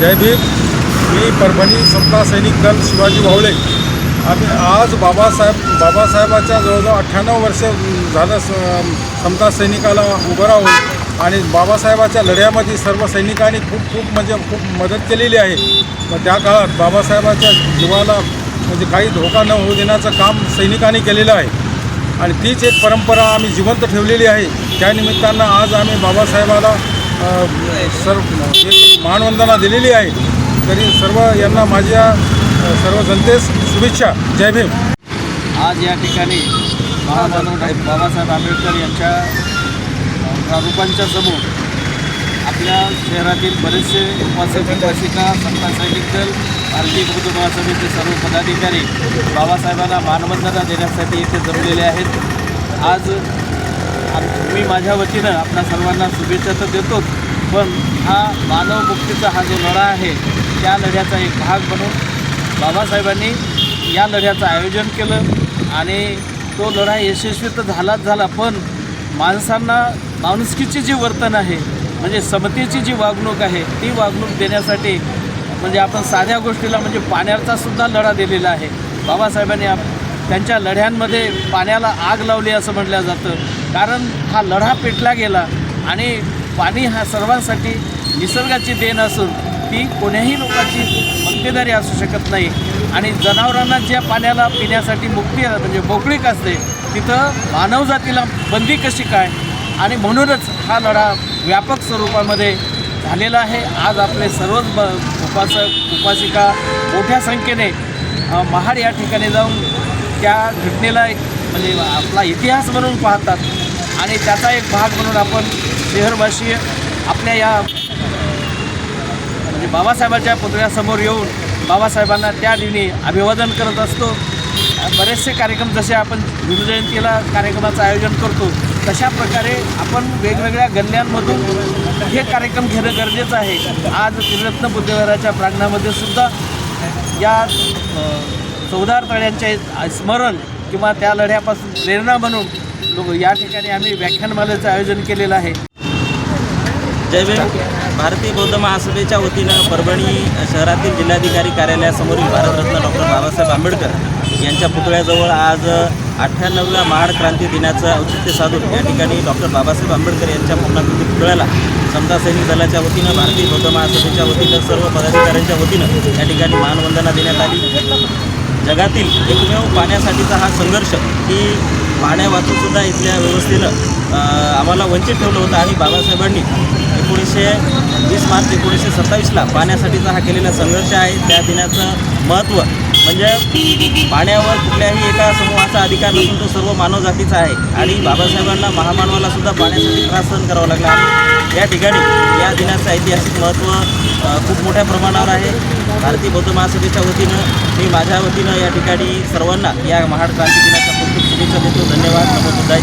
जय भीम. मी परभणी समता सैनिक दल शिवाजी भावळे आम्ही आज बाबासाहेब बाबासाहेबाच्या जवळजवळ अठ्ठ्याण्णव वर्ष झालं स- समता सैनिकाला उभं राहून आणि बाबासाहेबाच्या लढ्यामध्ये सर्व सैनिकांनी खूप खूप म्हणजे खूप मदत केलेली आहे. मग त्या काळात बाबासाहेबाच्या जीवाला म्हणजे काही धोका न होऊ देण्याचं काम सैनिकांनी केलेलं आहे. आणि तीच एक परंपरा आम्ही जिवंत ठेवलेली आहे. त्यानिमित्तानं आज आम्ही बाबासाहेबाला सर्व एक मानवंदना दिलेली आहे तरी सर्व यांना माझ्या सर्व जनतेस शुभेच्छा. जय भीम. आज या ठिकाणी महामानव बाबासाहेब आंबेडकर यांच्या प्रारूपांच्या समोर आपल्या शहरातील बरेचसे उपासक उपासिका संता सैनिक दल भारतीय बौद्ध महासभेचे सर्व पदाधिकारी बाबासाहेबांना मानवंदना देण्यासाठी इथे जमलेले आहेत. आज मी माझ्या वतीनं आपल्या सर्वांना शुभेच्छा तर देतोच पण हा मानव मुक्तीचा हा जो लढा आहे त्या लढ्याचा एक भाग म्हणून बाबासाहेबांनी या लढ्याचं आयोजन केलं आणि तो लढा यशस्वी तर झालाच झाला पण माणसांना माणुसकीची जी वर्तन आहे म्हणजे समतेची जी वागणूक आहे ती वागणूक देण्यासाठी म्हणजे आपण साध्या गोष्टीला म्हणजे पाण्याचा सुद्धा लढा दिलेला आहे. बाबासाहेबांनी आप त्यांच्या लढ्यांमध्ये पाण्याला आग लावली असं म्हटलं जातं. कारण हा लढा पेटला गेला आणि पाणी हा सर्वांसाठी निसर्गाची देण असून ती कोण्याही लोकांची मक्तेदारी असू शकत नाही. आणि जनावरांना ज्या पाण्याला पिण्यासाठी मुक्ती म्हणजे मोकळीक असते तिथं मानवजातीला बंदी कशी काय? आणि म्हणूनच हा लढा व्यापक स्वरूपामध्ये झालेला आहे. आज आपले सर्वच ब उपासक उपासिका मोठ्या संख्येने महाड या ठिकाणी जाऊन त्या घटनेला एक म्हणजे आपला इतिहास म्हणून पाहतात. आणि त्याचा एक भाग म्हणून आपण शहरवासी आपल्या या म्हणजे बाबासाहेबांच्या पुतळ्यासमोर येऊन बाबासाहेबांना त्या दिनी अभिवादन करत असतो. बरेचसे कार्यक्रम जसे आपण गुरुजयंतीला कार्यक्रमाचं आयोजन करतो तशा प्रकारे आपण वेगवेगळ्या गल्ल्यांमधून हे कार्यक्रम घेणं गरजेचं आहे. आज त्रिरत्न बुद्धविहाराच्या प्रांगणामध्ये सुद्धा या चौदार तळ्यांचे स्मरण किंवा त्या लढ्यापासून प्रेरणा म्हणून लोक या ठिकाणी आम्ही व्याख्यानमालेचं आयोजन केलेलं आहे. जय भीम. भारतीय बौद्ध महासभेच्या वतीनं परभणी शहरातील जिल्हाधिकारी कार्यालयासमोरील भारतरत्न डॉक्टर बाबासाहेब आंबेडकर यांच्या पुतळ्याजवळ आज अठ्ठ्याण्णवव्या महाड क्रांती दिनाचं औचित्य साधून या ठिकाणी डॉक्टर बाबासाहेब आंबेडकर यांच्या पूर्णाकृती पुतळ्याला समता सैनिक दलाच्या वतीनं भारतीय बौद्ध महासभेच्या वतीनं सर्व पदाधिकाऱ्यांच्या वतीनं या ठिकाणी मानवंदना देण्यात आली. जगातील एकमेव पाण्यासाठीचा हा संघर्ष की पाण्या वाचूनसुद्धा इथल्या व्यवस्थेनं आम्हाला वंचित ठेवलं होतं आणि बाबासाहेबांनी एकोणीसशे वीस मार्च एकोणीसशे सत्तावीसला पाण्यासाठीचा हा केलेला संघर्ष आहे. त्या दिनाचं महत्त्व म्हणजे पाण्यावर कुठल्याही एका समूहाचा अधिकार नसून तो सर्व मानवजातीचा आहे. आणि बाबासाहेबांना महामानवाला सुद्धा पाण्यासाठी त्रास सहन करावा लागला आहे. या ठिकाणी या दिनाचं ऐतिहासिक महत्त्व खूप मोठ्या प्रमाणावर आहे. भारतीय बौद्ध महासभेच्या वतीनं मी माझ्या वतीनं या ठिकाणी सर्वांना या महाड क्रांती दिनाच्या खूप खूप शुभेच्छा देतो. धन्यवाद. नमो बुद्धाय